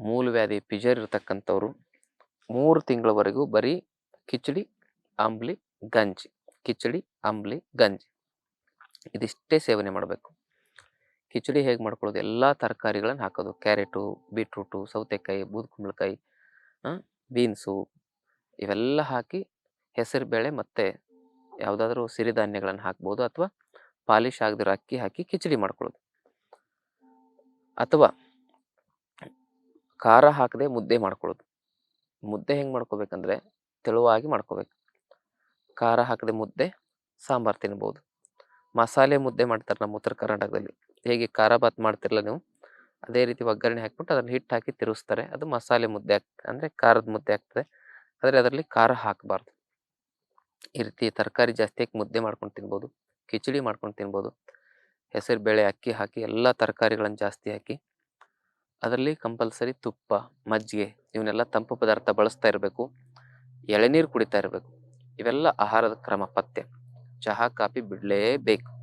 ಮೂಲವ್ಯಾಧಿ ಪಿಜರ್ ಇರ್ತಕ್ಕಂಥವ್ರು ಮೂರು ತಿಂಗಳವರೆಗೂ ಬರೀ ಕಿಚಡಿ, ಅಂಬ್ಲಿ, ಗಂಜಿ. ಕಿಚಡಿ, ಅಂಬ್ಲಿ, ಗಂಜಿ. ಇದಿಷ್ಟೇ ಸೇವನೆ ಮಾಡಬೇಕು. ಕಿಚಡಿ ಹೇಗೆ ಮಾಡ್ಕೊಳ್ಳೋದು? ಎಲ್ಲ ತರಕಾರಿಗಳನ್ನು ಹಾಕೋದು. ಕ್ಯಾರೆಟು, ಬೀಟ್ರೂಟು, ಸೌತೆಕಾಯಿ, ಬೂದುಕುಂಬಳಕಾಯಿ ಬೀನ್ಸು ಇವೆಲ್ಲ ಹಾಕಿ ಹೆಸರು ಬೇಳೆ ಮತ್ತು ಯಾವುದಾದ್ರೂ ಸಿರಿಧಾನ್ಯಗಳನ್ನು ಹಾಕ್ಬೋದು ಅಥವಾ ಪಾಲಿಶ್ ಆಗದಿರೋ ಅಕ್ಕಿ ಹಾಕಿ ಕಿಚಡಿ ಮಾಡ್ಕೊಳ್ಳೋದು. ಅಥವಾ ಖಾರ ಹಾಕದೆ ಮುದ್ದೆ ಮಾಡ್ಕೊಳ್ಳೋದು. ಮುದ್ದೆ ಹೆಂಗೆ ಮಾಡ್ಕೋಬೇಕಂದ್ರೆ ತೆಳುವಾಗಿ ಮಾಡ್ಕೋಬೇಕು. ಖಾರ ಹಾಕದೆ ಮುದ್ದೆ, ಸಾಂಬಾರು ತಿನ್ಬೋದು. ಮಸಾಲೆ ಮುದ್ದೆ ಮಾಡ್ತಾರೆ ನಮ್ಮ ಉತ್ತರ ಕರ್ನಾಟಕದಲ್ಲಿ. ಹೇಗೆ ಖಾರ ಬಾತ್ ಮಾಡ್ತಿರಲ್ಲ ನೀವು, ಅದೇ ರೀತಿ ಒಗ್ಗರಣೆ ಹಾಕ್ಬಿಟ್ಟು ಅದನ್ನು ಹಿಟ್ಟು ಹಾಕಿ ತಿರುಗಿಸ್ತಾರೆ ಅದು ಮಸಾಲೆ ಮುದ್ದೆ ಹಾಕ್, ಅಂದರೆ ಖಾರದ ಮುದ್ದೆ ಆಗ್ತದೆ. ಆದರೆ ಅದರಲ್ಲಿ ಖಾರ ಹಾಕಬಾರ್ದು. ಈ ರೀತಿ ತರಕಾರಿ ಜಾಸ್ತಿ ಹಾಕಿ ಮುದ್ದೆ ಮಾಡ್ಕೊಂಡು ತಿನ್ಬೋದು, ಕಿಚಡಿ ಮಾಡ್ಕೊಂಡು ತಿನ್ಬೋದು. ಹೆಸರು ಬೇಳೆ ಅಕ್ಕಿ ಹಾಕಿ ಎಲ್ಲ ತರಕಾರಿಗಳನ್ನು ಜಾಸ್ತಿ ಹಾಕಿ ಅದರಲ್ಲಿ ಕಂಪಲ್ಸರಿ ತುಪ್ಪ, ಮಜ್ಜಿಗೆ ಇವನ್ನೆಲ್ಲ ತಂಪು ಪದಾರ್ಥ ಬಳಸ್ತಾ ಇರಬೇಕು. ಎಳೆನೀರು ಕುಡಿತಾ ಇರಬೇಕು. ಇವೆಲ್ಲ ಆಹಾರದ ಕ್ರಮ ಪಥ್ಯ. ಚಹಾ, ಕಾಫಿ ಬಿಡಲೇಬೇಕು.